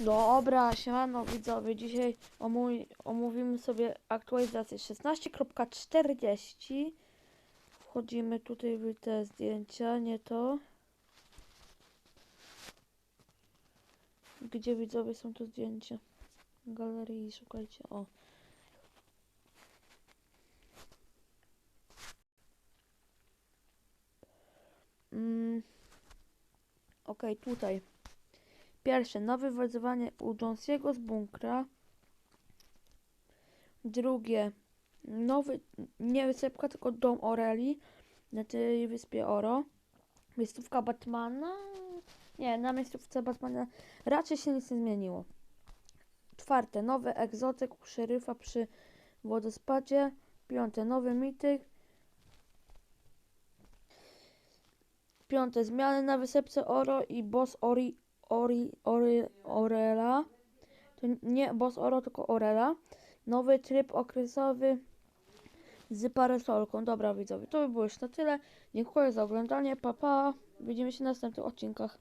Dobra, siemano widzowie, dzisiaj omówi, omówimy sobie aktualizację 16.40 Wchodzimy tutaj w te zdjęcia, nie to. Gdzie widzowie są to zdjęcia? Galerii, szukajcie, o. Mm. Okej, tutaj Pierwsze, nowe wyzwanie u Jonesiego z bunkra. Drugie, nowy, nie wysepka, tylko dom Oreli na tej wyspie Oro. Miejscówka Batmana. Nie, na miejscówce Batmana raczej się nic nie zmieniło. Czwarte, nowy egzotyk u szeryfa przy wodospadzie. Piąte, nowy mityk. Piąte, zmiany na wysepce Oro i boss Ori Ori, Ori, Orela. To nie Boss Oro, tylko Orela. Nowy tryb okresowy z parasolką. Dobra widzowie, to by było już na tyle. Dziękuję za oglądanie. Pa, pa. Widzimy się w następnych odcinkach.